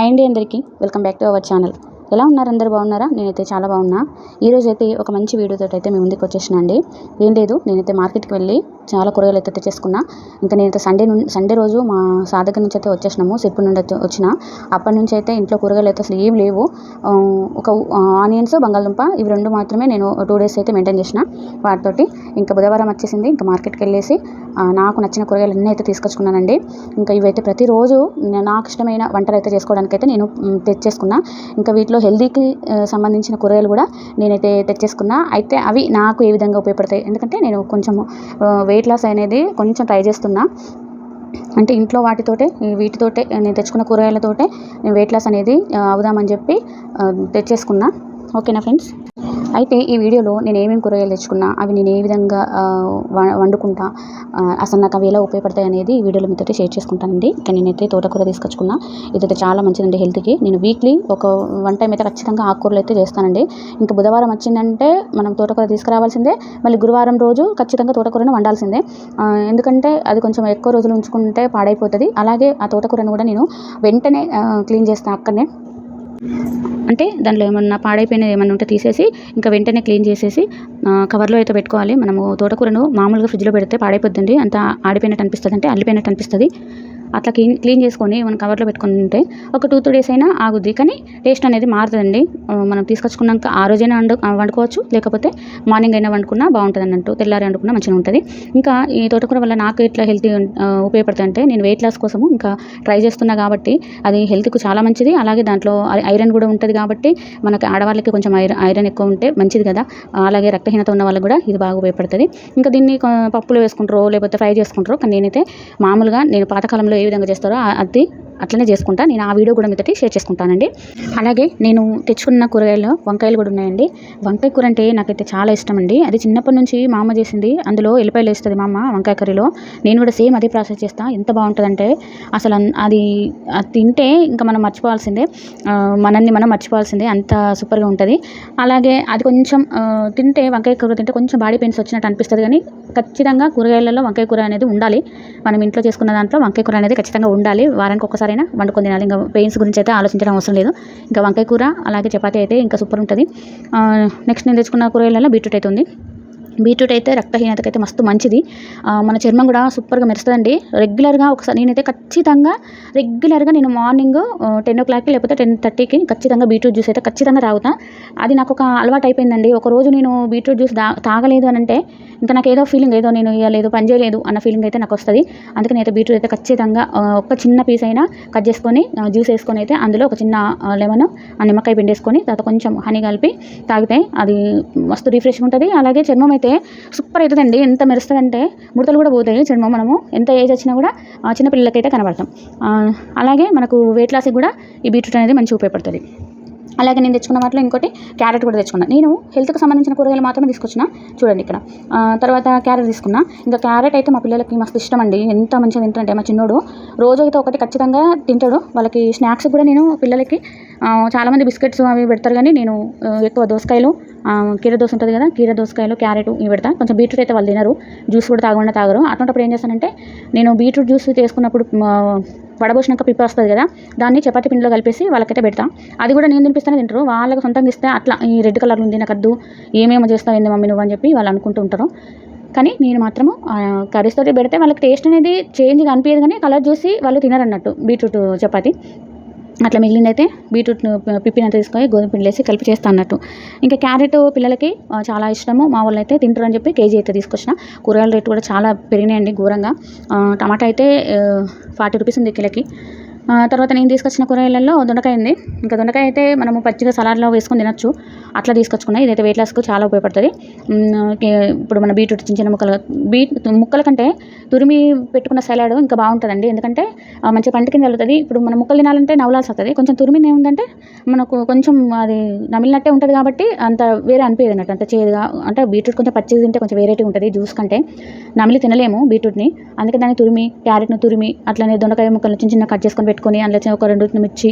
Hi అండి అందరికీ. Welcome back to our channel ఎలా ఉన్నారు? అందరు బాగున్నారా? నేనైతే చాలా బాగున్నా. ఈరోజు అయితే ఒక మంచి వీడియోతో అయితే మేము ముందుకు వచ్చేసిన అండి ఏం లేదు నేనైతే మార్కెట్కి వెళ్ళి చాలా కూరగాయలు అయితే తెచ్చేసుకున్నా. ఇంకా నేనైతే సండే నుండి సండే రోజు మా సాధక నుంచి అయితే వచ్చేసినాము సిర్పు నుండి అయితే వచ్చిన. అప్పటి నుంచి అయితే ఇంట్లో కూరగాయలు అయితే అసలు ఏం లేవు. ఒక ఆనియన్స్ బంగాళదుంప ఇవి రెండు మాత్రమే నేను టూ డేస్ అయితే మెయింటైన్ చేసిన వాటితోటి. ఇంకా బుధవారం వచ్చేసింది ఇంకా మార్కెట్కి వెళ్ళేసి నాకు నచ్చిన కూరగాయలు అన్నీ అయితే తీసుకొచ్చుకున్నానండి. ఇంకా ఇవైతే ప్రతిరోజు నాకు ఇష్టమైన వంటలు అయితే చేసుకోవడానికి అయితే నేను తెచ్చేసుకున్నా. ఇంకా వీటిలో హెల్దీకి సంబంధించిన కూరగాయలు కూడా నేనైతే తెచ్చేసుకున్నా. అయితే అవి నాకు ఏ విధంగా ఉపయోగపడతాయి? ఎందుకంటే నేను కొంచెం వెయిట్ లాస్ అనేది కొంచెం ట్రై చేస్తున్నా. అంటే ఇంట్లో వాటితోటే వీటితోటే నేను తెచ్చుకున్న కూరగాయలతోటే నేను వెయిట్ లాస్ అనేది అవుదామని చెప్పి తెచ్చేసుకున్నా. ఓకేనా ఫ్రెండ్స్? అయితే ఈ వీడియోలో నేను ఏమేమి కూరగాయలు తెచ్చుకున్నా అవి నేను ఏ విధంగా వండుకుంటా అసలు నాకు అవి ఎలా ఉపయోగపడతాయి అనేది ఈ వీడియోలో మీతో షేర్ చేసుకుంటానండి. ఇక్కడ నేనైతే తోటకూర తీసుకొచ్చుకున్నా. ఇదైతే చాలా మంచిదండి హెల్త్కి. నేను వీక్లీ ఒక వన్ టైం అయితే ఖచ్చితంగా ఆకుకూరలు అయితే చేస్తానండి. ఇంకా బుధవారం వచ్చిందంటే మనం తోటకూర తీసుకురావాల్సిందే. మళ్ళీ గురువారం రోజు ఖచ్చితంగా తోటకూరను వండాల్సిందే. ఎందుకంటే అది కొంచెం ఎక్కువ రోజులు ఉంచుకుంటే పాడైపోతుంది. అలాగే ఆ తోటకూరను కూడా నేను వెంటనే క్లీన్ చేస్తాను అక్కడనే. అంటే దాంట్లో ఏమన్నా పాడైపోయినవి ఏమన్నా ఉంటే తీసేసి ఇంకా వెంటనే క్లీన్ చేసేసి కవర్లో అయితే పెట్టుకోవాలి. మనము తోటకూరను మామూలుగా ఫ్రిడ్జ్లో పెడితే పాడైపోద్దండి. అంత ఆడిపోయినట్టు అనిపిస్తుంది అంటే అల్లిపోయినట్టు అనిపిస్తుంది. అట్లా క్లీన్ క్లీన్ చేసుకొని మనం కవర్లో పెట్టుకొని ఉంటే ఒక టూ త్రీ డేస్ అయినా ఆగుద్ది. కానీ టేస్ట్ అనేది మారుతుందండి మనం తీసుకొచ్చుకున్నాక ఆ రోజైనా వండు వండుకోవచ్చు. లేకపోతే మార్నింగ్ అయినా వండుకున్నా బాగుంటుంది అన్నట్టు. తెల్లారి వండుకున్నా మంచిగా ఉంటుంది. ఇంకా ఈ తోటకూర వల్ల నాకు ఎట్లా హెల్తీ ఉపయోగపడుతుంది అంటే నేను వెయిట్ లాస్ కోసము ఇంకా ట్రై చేస్తున్నా కాబట్టి అది హెల్త్కు చాలా మంచిది. అలాగే దాంట్లో ఐ- ఐరన్ కూడా ఉంటుంది కాబట్టి మనకి ఆడవాళ్ళకి కొంచెం ఐరన్ ఐరన్ ఎక్కువ ఉంటే మంచిది కదా. అలాగే రక్తహీనత ఉన్న వాళ్ళకి కూడా ఇది బాగా ఉపయోగపడుతుంది. ఇంకా దీన్ని పప్పులు పప్పులో వేసుకుంటారో లేకపోతే ఫ్రై చేసుకుంటారో కానీ నేనైతే మామూలుగా నేను పాతకాలంలో ఏ విధంగా చేస్తారో ఆ- అది అట్లనే చేసుకుంటా. నేను ఆ వీడియో కూడా మీతోటి షేర్ చేసుకుంటానండి. అలాగే నేను తెచ్చుకున్న కూరగాయలు వంకాయలు కూడా ఉన్నాయండి. వంకాయ కూర అంటే నాకైతే చాలా ఇష్టం అండి అది చిన్నప్పటి నుంచి మా అమ్మ చేసింది. అందులో ఎల్లిపాయలు వేస్తుంది మా అమ్మ వంకాయ కర్రీలో. నేను కూడా సేమ్ అదే ప్రాసెస్ చేస్తా. ఎంత బాగుంటుందంటే అసలు అన్- అది అది తింటే ఇంకా మనం మర్చిపోవాల్సిందే. మనల్ని మనం మర్చిపోవాల్సిందే. అంత సూపర్గా ఉంటుంది. అలాగే అది కొంచెం తింటే వంకాయ కూర తింటే కొంచెం బాడీ పెయిన్స్ వచ్చినట్టు అనిపిస్తుంది కానీ ఖచ్చితంగా కూరగాయలలో వంకాయ కూర అనేది ఉండాలి. మనం ఇంట్లో చేసుకున్న దాంట్లో వంకాయ కూర అనేది ఖచ్చితంగా ఉండాలి. వారానికి ఒక్కసారైనా వండుకొని తినాలి. ఇంకా పెయిన్స్ గురించి అయితే ఆలోచించడం అవసరం లేదు. ఇంకా వంకాయ కూర అలాగే చపాతీ అయితే ఇంకా సూపర్ ఉంటుంది. నెక్స్ట్ నేను తెచ్చుకున్న కూరగాయలలో బీట్రూట్ అయితే ఉంది. బీట్రూట్ అయితే రక్తహీనతకి అయితే మస్తు మంచిది. మన చర్మం కూడా సూపర్గా మెరుస్తుందండి. రెగ్యులర్గా ఒకసారి నేనైతే ఖచ్చితంగా రెగ్యులర్గా నేను మార్నింగ్ టెన్ ఓ క్లాక్కి లేకపోతే టెన్ థర్టీకి ఖచ్చితంగా బీట్రూట్ జ్యూస్ అయితే ఖచ్చితంగా తాగుతా. అది నాకు ఒక అలవాటు అయిపోయిందండి. ఒకరోజు నేను బీట్రూట్ జ్యూస్ తాగలేదు అని అంటే ఇంకా నాకు ఏదో ఫీలింగ్ ఏదో నేను ఇవ్వలేదు పని చేయలేదు అన్న ఫీలింగ్ అయితే నాకు వస్తుంది. అందుకని అయితే బీట్రూట్ అయితే ఖచ్చితంగా ఒక చిన్న పీస్ అయినా కట్ చేసుకొని జ్యూస్ వేసుకొని అయితే అందులో ఒక చిన్న లెమన్ ఆ నిమ్మకాయ పిండేసుకొని తర్వాత కొంచెం హనీ కలిపి తాగితే అది మస్తు రిఫ్రెష్గా ఉంటుంది. అలాగే చర్మం అయితే సూపర్ అవుతుందండి. ఎంత మెరుస్తుందంటే ముడతలు కూడా పోతాయి చర్మం మనము. ఎంత ఏజ్ వచ్చినా కూడా చిన్నపిల్లలకైతే చిన్న పిల్లలకైతే కనబడతాం. ఆ, అలాగే మనకు వెయిట్ లాస్కి కూడా ఈ బీట్రూట్ అనేది మంచిగా ఉపయోగపడుతుంది. అలాగే నేను తెచ్చుకున్న వాటిలో ఇంకోటి క్యారెట్ కూడా తెచ్చుకున్నాను నేను హెల్త్కి సంబంధించిన కూరగాయలు మాత్రమే తీసుకొచ్చిన. చూడండి ఇక్కడ. తర్వాత క్యారెట్ తీసుకున్నా. ఇంకా క్యారెట్ అయితే మా పిల్లలకి మస్తు ఇష్టం అండి ఎంత మంచిగా తింటారంటే మా చిన్నోడు రోజు అయితే ఒకటి ఖచ్చితంగా తింటాడు. వాళ్ళకి స్నాక్స్ కూడా నేను పిల్లలకి చాలామంది బిస్కెట్స్ అవి పెడతారు కానీ నేను ఎక్కువ దోసకాయలు కీర దోస ఉంటుంది కదా కీర దోసకాయలు క్యారెట్ ఇవి పెడతా. కొంచెం బీట్రూట్ అయితే వాళ్ళు తినరు. జ్యూస్ కూడా తాగకుండా తాగరు. అటువంటిప్పుడు ఏం చేస్తానంటే నేను బీట్రూట్ జ్యూస్ చేసుకున్నప్పుడు వడబోసినాక పిప్ప వస్తుంది కదా దాన్ని చపాతి పిండిలో కలిపేసి వాళ్ళకైతే పెడతా. అది కూడా నేను తినిపిస్తానే తింటారు వాళ్ళకి సొంతంగా ఇస్తే అట్లా ఈ రెడ్ కలర్ ఉంది నాకు అద్దు ఏమేమో చేస్తావు ఏంది మమ్మీ నువ్వు అని చెప్పి వాళ్ళు అనుకుంటూ ఉంటారు. కానీ నేను మాత్రము కర్రీస్తో పెడితే వాళ్ళకి టేస్ట్ అనేది చేంజ్గా అనిపించదు కానీ కలర్ చూసి వాళ్ళు తినరన్నట్టు బీట్రూట్ చపాతి. అట్లా మిగిలిందైతే బీట్రూట్ పిప్పినంత తీసుకొని గోధుమ పిండి వేసి కలిపి చేస్తా అన్నట్టు. ఇంకా క్యారెట్ పిల్లలకి చాలా ఇష్టము. మా వాళ్ళు అయితే తింటారు అని చెప్పి కేజీ అయితే తీసుకొచ్చిన. కూరగాయల రేటు కూడా చాలా పెరిగినాయండి ఘోరంగా. టమాటా అయితే ఫార్టీ రూపీస్ ఉంది కిలోకి. తర్వాత నేను తీసుకొచ్చిన కూరగాయలలో దొండకాయ ఉంది. ఇంకా దొండకాయ అయితే మనము పచ్చిగా సలాడ్లో వేసుకొని తినొచ్చు. అట్లా తీసుకొచ్చుకున్నా. ఇదైతే వెయిట్ లాస్కు చాలా ఉపయోగపడుతుంది. ఇప్పుడు మన బీట్రూట్ చిన్న చిన్న ముక్కలు బీట్ ముక్కల కంటే తురిమి పెట్టుకున్న సలాడ్ ఇంకా బాగుంటుందండి. ఎందుకంటే మంచి పంట కింద వెళ్తుంది ఇప్పుడు మన ముక్కలు తినాలంటే నవలాల్సి వస్తుంది కొంచెం తురిమింది ఏముందంటే మనకు కొంచెం అది నమిలినట్టే ఉంటుంది కాబట్టి అంత వేరే అనిపించదు అన్నట్టు. అంత చేదుగా అంటే బీట్రూట్ కొంచెం పచ్చిది తింటే కొంచెం వేరేటి ఉంటుంది జ్యూస్ కంటే. నమిలి తినలేము బీట్రూట్ని. అందుకే దాన్ని తురిమి క్యారెట్ను తురిమి అట్లనే దొండకాయ ముక్కలు చిన్న చిన్న కట్ చేసుకొని పెట్టుకొని అందులో ఒక రెండు మిర్చి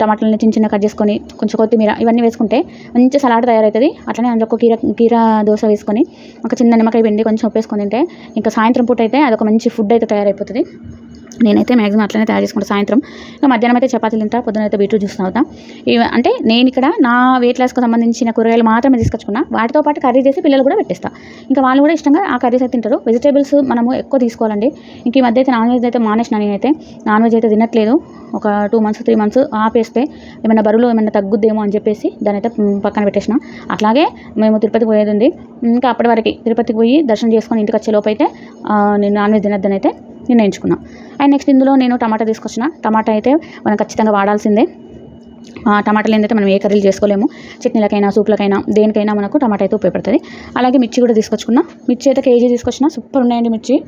టమాటాలని చిన్న చిన్న కట్ చేసుకొని కొంచెం కొత్తిమీర ఇవన్నీ వేసుకుంటే మంచి సలాడ్ తయారవుతుంది అట్లనే అందులో ఒక కీర కీర దోశ వేసుకొని ఒక చిన్న నిమ్మకాయ పిండి కొంచెం ఉప్పేసుకొని తింటే ఇంకా సాయంత్రం పూట అయితే అదొక మంచి ఫుడ్ అయితే తయారైపోతుంది. నేనైతే మ్యాక్సిమం అట్లనే తయారు చేసుకుంటాను సాయంత్రం. ఇంకా మధ్యాహ్నం అయితే చపాతీలు తింటా పొద్దున అయితే బీట్రూట్ జ్యూస్ తాగుతా. ఇవి అంటే నేను ఇక్కడ నా వెయిట్ లాస్కి సంబంధించిన కూరగాయలు మాత్రమే తీసుకొచ్చుకున్నా. వాటితో పాటు కర్రీ చేసి పిల్లలు కూడా పెట్టేస్తా. ఇంకా వాళ్ళు కూడా ఇష్టంగా ఆ కర్రీస్ అయితే తింటారు. వెజిటేబుల్స్ మనము ఎక్కువ తీసుకోవాలండి. ఇంక ఈ మధ్య అయితే నాన్ వెజ్ అయితే మానేసిన నేనైతే. నాన్ వెజ్ అయితే తినట్లేదు. ఒక టూ మంత్స్ త్రీ మంత్స్ ఆపేస్తే ఏమైనా బరువులు ఏమైనా తగ్గుద్దేమో అని చెప్పేసి దాని అయితే పక్కన పెట్టేసిన. అట్లాగే మేము తిరుపతికి పోయేది ఉంది. ఇంకా అప్పటి వరకు తిరుపతికి పోయి దర్శనం చేసుకొని ఇంటికి వచ్చే లోపు అయితే నేను నాన్ వెజ్ తినద్దని అయితే నిర్ణయించుకున్నా. అండ్ నెక్స్ట్ ఇందులో నేను టమాటా తీసుకొచ్చిన. టమాటా అయితే మనం ఖచ్చితంగా వాడాల్సిందే. ఆ, టమాటాలు ఏంటంటే మనం ఏ కర్రీలు చేసుకోలేము. చట్నీలకైనా సూప్లకైనా దేనికైనా మనకు టమాటా అయితే ఉపయోగపడుతుంది. అలాగే మిర్చి కూడా తీసుకొచ్చుకున్నా. మిర్చి అయితే కేజీ తీసుకొచ్చిన. సూపర్ ఉన్నాయండి మిర్చి.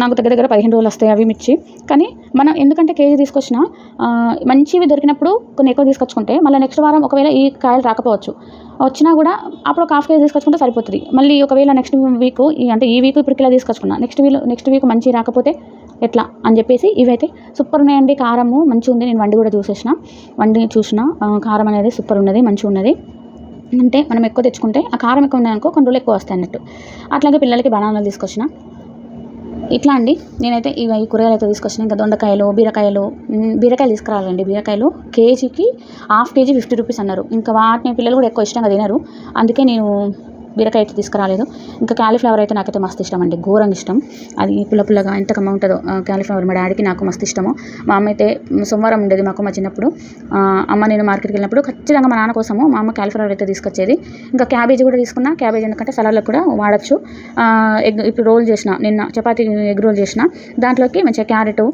నాకు దగ్గర దగ్గర పదిహేను రోజులు వస్తాయి అవి మిర్చి. కానీ మనం ఎందుకంటే కేజీ తీసుకొచ్చిన మంచివి దొరికినప్పుడు కొన్ని ఎక్కువ తీసుకొచ్చుకుంటే మళ్ళీ నెక్స్ట్ వారం ఒకవేళ ఈ కాయలు రాకపోవచ్చు. వచ్చినా కూడా అప్పుడు ఒక హాఫ్ కేజీ తీసుకొచ్చుకుంటే సరిపోతుంది. మళ్ళీ ఒకవేళ నెక్స్ట్ వీక్ ఈ అంటే ఈ వీక్ ఇప్పుడు ఇలా తీసుకొచ్చుకున్నా నెక్స్ట్ వీక్ నెక్స్ట్ వీక్ మంచి రాకపోతే ఎట్లా అని చెప్పేసి ఇవైతే సూపర్ ఉన్నాయండి. కారము మంచిగా ఉంది. నేను వండి కూడా చూసేసిన. వండి చూసిన కారం అనేది సూపర్ ఉన్నది మంచిగా ఉన్నది. అంటే మనం ఎక్కువ తెచ్చుకుంటే ఆ కారం ఎక్కువ ఉన్నాయనుకో కొన్ని రోజులు ఎక్కువ వస్తాయి అన్నట్టు. అట్లాగే పిల్లలకి బనానాలు తీసుకొచ్చిన. ఇట్లా అండి. నేనైతే ఇవి ఈ కూరగాయలు అయితే తీసుకొచ్చిన. ఇంకా దొండకాయలు బీరకాయలు బీరకాయలు తీసుకురావాలండి. బీరకాయలు కేజీకి హాఫ్ కేజీ ఫిఫ్టీ రూపీస్ అన్నారు. ఇంకా వాటిని పిల్లలు కూడా ఎక్కువ ఇష్టంగా తినరు. అందుకే నేను బీరకాయ అయితే తీసుకురాలేదు. ఇంకా క్యాలీఫ్లవర్ అయితే నాకైతే మస్తు ఇష్టం అండి. ఘోరంగా ఇష్టం. అది పుల్ల పుల్లగా ఎంత కమ్మ ఉంటుందో క్యాలీఫ్లవర్ మా డాడీకి నాకు మస్తు ఇష్టము. మా అమ్మ అయితే సోమవారం ఉండేది మాకు మా చిన్నప్పుడు. అమ్మ నేను మార్కెట్కి వెళ్ళినప్పుడు ఖచ్చితంగా మా నాన్న కోసము మా అమ్మ క్యాలీఫ్లవర్ అయితే తీసుకొచ్చేది. ఇంకా క్యాబేజీ కూడా తీసుకున్నా. క్యాబేజ్ ఎందుకంటే సలాడ్లకు కూడా వాడచ్చు. ఎగ్ ఇప్పుడు రోల్ చేసిన నిన్న చపాతీ ఎగ్ రోల్ చేసిన. దాంట్లోకి మంచిగా క్యారెట్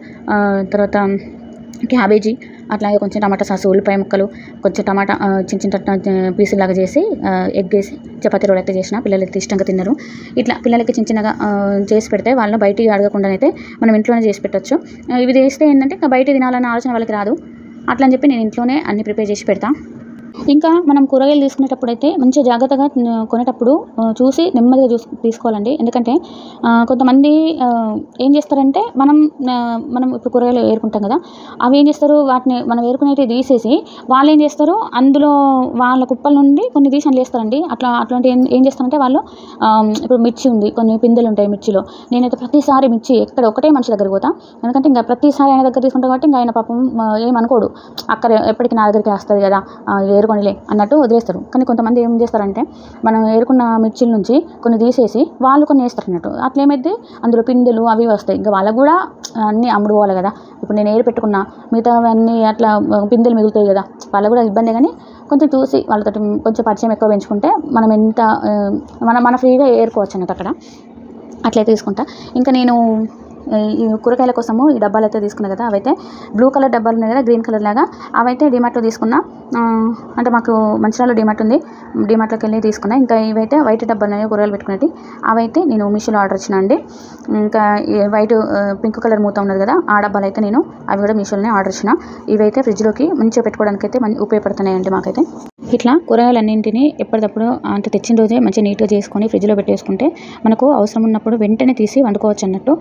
తర్వాత క్యాబేజీ అట్లాగే కొంచెం టమాటా సాసు ఉల్లిపాయ ముక్కలు కొంచెం టమాటా చిన్న చిన్న పీసులాగా చేసి ఎగ్ వేసి చపాతీ రోల్ అయితే చేసిన పిల్లలు అయితే ఇష్టంగా తిన్నారు ఇట్లా పిల్లలకి చిన్న చిన్నగా చేసి పెడితే వాళ్ళని బయటికి అడగకుండా అయితే మనం ఇంట్లోనే చేసి పెట్టచ్చు. ఇవి చేస్తే ఏంటంటే ఇంకా బయట తినాలన్న ఆలోచన వాళ్ళకి రాదు. అట్లా అని చెప్పి నేను ఇంట్లోనే అన్ని ప్రిపేర్ చేసి పెడతా. ఇంకా మనం కూరగాయలు తీసుకునేటప్పుడు అయితే మంచిగా జాగ్రత్తగా కొనేటప్పుడు చూసి నెమ్మదిగా చూసి తీసుకోవాలండి. ఎందుకంటే కొంతమంది ఏం చేస్తారంటే మనం మనం ఇప్పుడు కూరగాయలు ఏరుకుంటాం కదా అవి ఏం చేస్తారు? వాటిని మనం ఏరుకునేవి తీసేసి వాళ్ళు ఏం చేస్తారు? అందులో వాళ్ళ కుప్పల నుండి కొన్ని తీసి అందులో వేస్తారండి. అట్లా అట్లాంటి ఏం ఏం చేస్తారంటే వాళ్ళు ఇప్పుడు మిర్చి ఉంది కొన్ని పిందెలు ఉంటాయి మిర్చిలో. నేనైతే ప్రతిసారి మిర్చి ఎక్కడ ఒకటే మనిషి దగ్గరికి పోతా. ఎందుకంటే ఇంకా ప్రతిసారి ఆయన దగ్గర తీసుకుంటాం కాబట్టి ఇంకా ఆయన పాపం ఏమనుకోడు. అక్కడ ఎప్పటికీ నా దగ్గరికి వస్తుంది కదా ఏరుకొనిలే అన్నట్టు వదిలేస్తారు. కానీ కొంతమంది ఏం చేస్తారంటే మనం ఏరుకున్న మిర్చిల నుంచి కొన్ని తీసేసి వాళ్ళు కొన్ని వేస్తారు అన్నట్టు. అట్లా అందులో పిందెలు అవి వస్తాయి. ఇంకా వాళ్ళకు కూడా అన్నీ అమ్ముడు పోవాలి కదా. ఇప్పుడు నేను ఏరు పెట్టుకున్న మిగతా అన్నీ అట్లా పిందెలు మిగులుతాయి కదా. వాళ్ళకు కూడా ఇబ్బంది కానీ కొంచెం చూసి వాళ్ళతో కొంచెం పరిచయం ఎక్కువ పెంచుకుంటే మనం ఎంత మన మన ఫ్రీగా ఏరుకోవచ్చు అన్నట్టు అక్కడ. అట్లే తీసుకుంటా. ఇంకా నేను కూరగాయల కోసము ఈ డబ్బాలు అయితే తీసుకున్నాయి కదా అవైతే బ్లూ కలర్ డబ్బాలు ఉన్నాయి కదా గ్రీన్ కలర్ లాగా అవైతే డిమార్ట్లో తీసుకున్నా. అంటే మాకు మంచిర్యాలలో డిమార్ట్ ఉంది. డిమార్ట్లోకి వెళ్ళి తీసుకున్నా. ఇంకా ఇవైతే వైట్ డబ్బాలు ఉన్నాయి కూరగాయలు పెట్టుకునేవి అవైతే నేను మీషోలో ఆర్డర్ ఇచ్చిన అండి. ఇంకా వైట్ పింక్ కలర్ మూత ఉన్నది కదా ఆ డబ్బాలు అయితే నేను అవి కూడా మీషోలోనే ఆర్డర్ ఇచ్చిన. ఇవైతే ఫ్రిడ్జ్లోకి మంచిగా పెట్టుకోవడానికి అయితే మంచి ఉపయోగపడుతున్నాయండి మాకైతే. ఇట్లా కూరగాయలన్నింటినీ ఎప్పటికప్పుడు అంటే తెచ్చిన రోజే మంచిగా నీట్గా చేసుకొని ఫ్రిడ్జ్లో పెట్టేసుకుంటే మనకు అవసరం ఉన్నప్పుడు వెంటనే తీసి వండుకోవచ్చు అన్నట్టు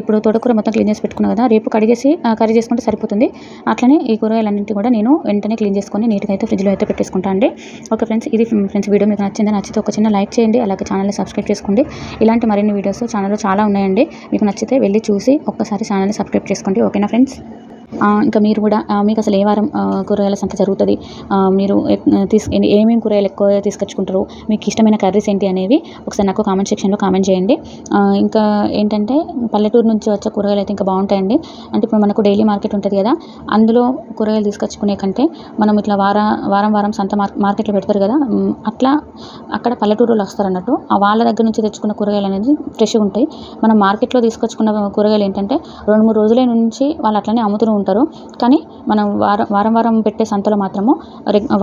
ఇప్పుడు ఇప్పుడు తోటకూర మొత్తం క్లీన్ చేసి పెట్టుకున్నా కదా రేపు కడిగేసి కర్రీ చేసుకుంటే సరిపోతుంది. అట్లనే ఈ కూరగాయలన్నింటి కూడా నేను వెంటనే క్లీన్ చేసుకొని నీట్గా అయితే ఫ్రిడ్జ్లో అయితే పెట్టేసుకుంటా అండి. ఓకే ఫ్రెండ్స్ ఇది ఫ్రెండ్స్ వీడియో మీకు నచ్చింది నచ్చితే ఒక చిన్న లైక్ చేయండి అలాగే ఛానల్ని సబ్స్క్రైబ్ చేసుకోండి. ఇలాంటి మరిన్ని వీడియోస్ ఛానల్లో చాలా ఉన్నాయండి. మీకు నచ్చితే వెళ్ళి చూసి ఒక్కసారి ఛానల్ని సబ్స్క్రైబ్ చేసుకోండి. ఓకేనా ఫ్రెండ్స్? ఇంకా మీరు కూడా మీకు అసలు ఏ వారం కూరగాయల సంత జరుగుతుంది? మీరు తీసు ఏమేమి కూరగాయలు ఎక్కువ తీసుకొచ్చుకుంటారు? మీకు ఇష్టమైన కర్రీస్ ఏంటి అనేవి ఒకసారి నాకు కామెంట్ సెక్షన్లో కామెంట్ చేయండి. ఇంకా ఏంటంటే పల్లెటూరు నుంచి వచ్చే కూరగాయలు అయితే ఇంకా బాగుంటాయండి. అంటే ఇప్పుడు మనకు డైలీ మార్కెట్ ఉంటుంది కదా అందులో కూరగాయలు తీసుకొచ్చుకునే కంటే మనం ఇట్లా వార వారం వారం సంత మార్ మార్కెట్లో పెడతారు కదా అట్లా అక్కడ పల్లెటూరులో వస్తారు అన్నట్టు వాళ్ళ దగ్గర నుంచి తెచ్చుకున్న కూరగాయలు అనేది ఫ్రెష్గా ఉంటాయి. మనం మార్కెట్లో తీసుకొచ్చుకున్న కూరగాయలు ఏంటంటే రెండు మూడు రోజుల నుంచి వాళ్ళు అట్లనే అమ్ముతూ ఉంటారు. కానీ మనం వారం వారం వారం పెట్టే సంతలో మాత్రము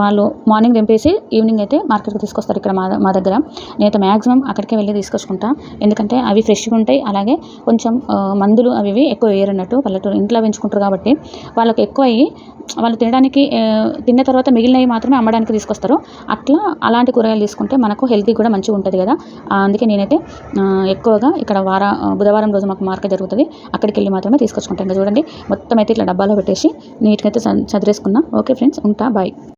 వాళ్ళు మార్నింగ్ దింపేసి ఈవినింగ్ అయితే మార్కెట్కి తీసుకొస్తారు ఇక్కడ మా మా దగ్గర. నేనైతే మ్యాక్సిమం అక్కడికే వెళ్ళి తీసుకొచ్చుకుంటా. ఎందుకంటే అవి ఫ్రెష్గా ఉంటాయి. అలాగే కొంచెం మందులు అవి ఇవి ఎక్కువ వేయరన్నట్టు పల్లెటూరు ఇంట్లో పెంచుకుంటారు కాబట్టి వాళ్ళకి ఎక్కువ అయ్యి వాళ్ళు తినడానికి తిన్న తర్వాత మిగిలినవి మాత్రమే అమ్మడానికి తీసుకొస్తారు. అట్లా అలాంటి కూరగాయలు తీసుకుంటే మనకు హెల్తీ కూడా మంచిగా ఉంటుంది కదా. అందుకే నేనైతే ఎక్కువగా ఇక్కడ వార బుధవారం రోజు మాకు మార్కెట్ జరుగుతుంది. అక్కడికి వెళ్ళి మాత్రమే తీసుకొచ్చుకుంటాం. ఇంకా చూడండి మొత్తం అయితే ఇట్లా డబ్బాలో పెట్టేసి నీట్గా అయితే చదివేసుకున్నా ఓకే ఫ్రెండ్స్ ఉంటా బాయ్.